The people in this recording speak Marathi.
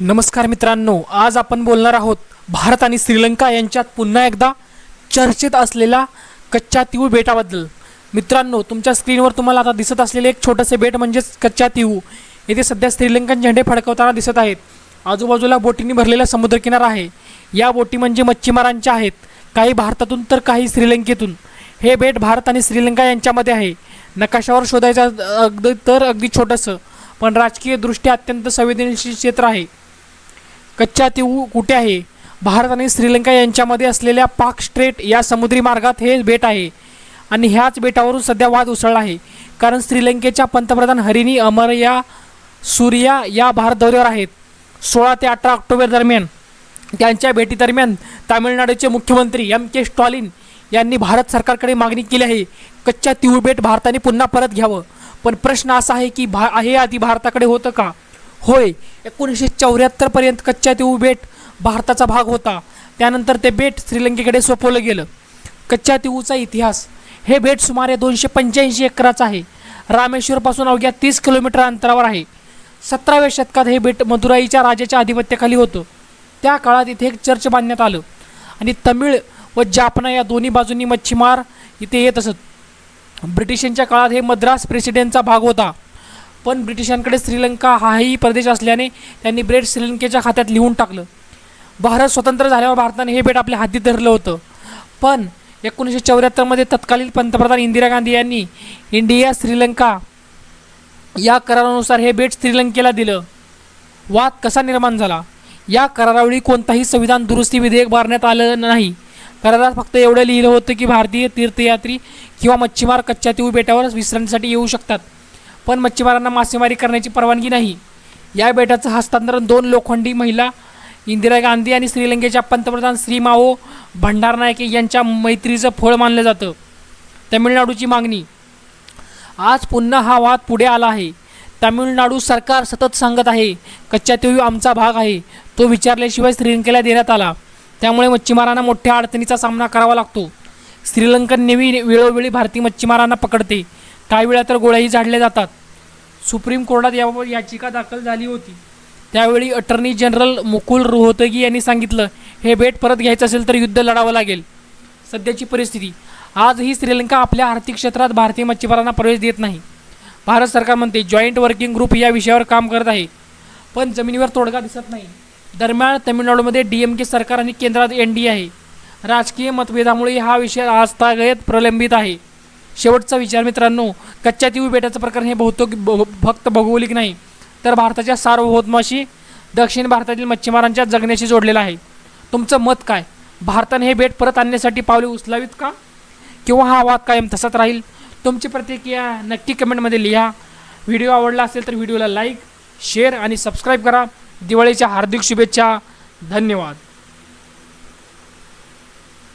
नमस्कार मित्रांनो आज आपण बोलणार आहोत भारत आणि श्रीलंका यांच्यात पुन्हा एकदा चर्चेत असलेला कच्च्या तिळू बेटाबद्दल. मित्रांनो तुमच्या स्क्रीनवर तुम्हाला आता दिसत असलेले एक छोटंसं बेट म्हणजेच कच्च्या तिळू येथे सध्या श्रीलंकन झेंडे फडकवताना दिसत आहेत. आजूबाजूला बोटींनी भरलेला समुद्रकिनारा आहे. या बोटी म्हणजे मच्छीमारांच्या आहेत. काही भारतातून तर काही श्रीलंकेतून. हे बेट भारत आणि श्रीलंका यांच्यामध्ये आहे. नकाशावर शोधायचं अगदी तर अगदी छोटंसं पण राजकीयदृष्ट्या अत्यंत संवेदनशील क्षेत्र आहे. कच्च्या तिऊ कुठे आहे? भारत आणि श्रीलंका यांच्यामध्ये असलेल्या पाक स्ट्रेट या समुद्री मार्गात हे बेट आहे. आणि ह्याच बेटावरून सध्या वाद उसळला आहे. कारण श्रीलंकेच्या पंतप्रधान हरिणी अमरया सूर्या या भारत दौऱ्यावर आहेत. सोळा ते अठरा ऑक्टोबर दरम्यान त्यांच्या भेटीदरम्यान तामिळनाडूचे मुख्यमंत्री एम के स्टॉलिन यांनी भारत सरकारकडे मागणी केली आहे कच्च्या तिळ बेट भारताने पुन्हा परत घ्यावं. पण प्रश्न असा आहे की भा हे आधी भारताकडे होतं का? होय एकोणीसशे चौऱ्याहत्तरपर्यंत कच्च्या तिळ बेट भारताचा भाग होता. त्यानंतर ते बेट श्रीलंकेकडे सोपवलं गेलं. कच्च्या इतिहास. हे बेट सुमारे दोनशे पंच्याऐंशी एकराचं आहे. रामेश्वरपासून अवघ्या तीस किलोमीटर अंतरावर आहे. सतराव्या शतकात हे बेट मदुराईच्या राजाच्या अधिपत्याखाली होतं. त्या काळात इथे एक चर्च बांधण्यात आलं. आणि तमिळ व जापना या दोन्ही बाजूंनी मच्छीमार इथे येत असत. ब्रिटिशांच्या काळात हे मद्रास प्रेसिडेंटचा भाग होता. पण ब्रिटिशांकडे श्रीलंका हाही प्रदेश असल्याने त्यांनी बेट श्रीलंकेच्या खात्यात लिहून टाकलं. भारत स्वतंत्र झाल्यावर भारताने हे बेट आपल्या हाती धरलं होतं. पण एकोणीसशे चौऱ्याहत्तरमध्ये तत्कालीन पंतप्रधान इंदिरा गांधी यांनी इंडिया श्रीलंका या करारानुसार हे बेट श्रीलंकेला दिलं. वाद कसा निर्माण झाला? या करारावेळी कोणताही संविधान दुरुस्ती विधेयक भरण्यात आलं नाही. करारात फक्त एवढं लिहिलं होतं की भारतीय तीर्थयात्री किंवा मच्छीमार कच्च्या तिळ बेटावर विश्रांतीसाठी येऊ शकतात. पण मच्छीमारांना मासेमारी करण्याची परवानगी नाही. या बेटाचं हस्तांतरण दोन लोखंडी महिला इंदिरा गांधी आणि श्रीलंकेच्या पंतप्रधान श्री माओ भंडारनायके यांच्या मैत्रीचं फळ मानलं जातं. तमिळनाडूची मागणी आज पुन्हा हा वाद पुढे आला आहे. तामिळनाडू सरकार सतत सांगत आहे कच्च्या तेवी आमचा भाग आहे. तो विचारल्याशिवाय श्रीलंकेला देण्यात आला. त्यामुळे मच्छीमारांना मोठ्या अडचणीचा सामना करावा लागतो. श्रीलंकन नेवी वेळोवेळी भारतीय मच्छीमारांना पकडते. काही वेळा तर गोळ्याही झाडल्या जातात. सुप्रीम कोर्टात याबाबत याचिका दाखल झाली होती. त्यावेळी अटर्नी जनरल मुकुल रोहतगी यांनी सांगितलं हे बेट परत घ्यायचं असेल तर युद्ध लढावं लागेल. सध्याची परिस्थिती आजही श्रीलंका आपल्या आर्थिक क्षेत्रात भारतीय मच्छीमारांना प्रवेश देत नाही. भारत सरकार म्हणते जॉईंट वर्किंग ग्रुप या विषयावर काम करत आहे. पण जमिनीवर तोडगा दिसत नाही. दरम्यान तमिळनाडूमध्ये डी एम के सरकार आणि केंद्रात एन डी आहे. राजकीय मतभेदामुळे हा विषय आजतागत प्रलंबित आहे. शेवटचा विचार मित्रांनो कच्च्या तिवी बेटाचं प्रकरण हे बहुतो फक्त भौगोलिक नाही तर भारताच्या सार्वभौमाशी दक्षिण भारतातील मच्छीमारांच्या जगण्याशी जोडलेलं आहे. तुमचं मत काय? भारताने हे बेट परत आणण्यासाठी पावले उचलावीत का? किंवा हा वाद कायम तसाच राहील? तुमची प्रतिक्रिया नक्की कमेंटमध्ये लिहा. व्हिडिओ आवडला असेल तर व्हिडिओला लाईक शेअर आणि सबस्क्राईब करा. दिवाळीच्या हार्दिक शुभेच्छा. धन्यवाद.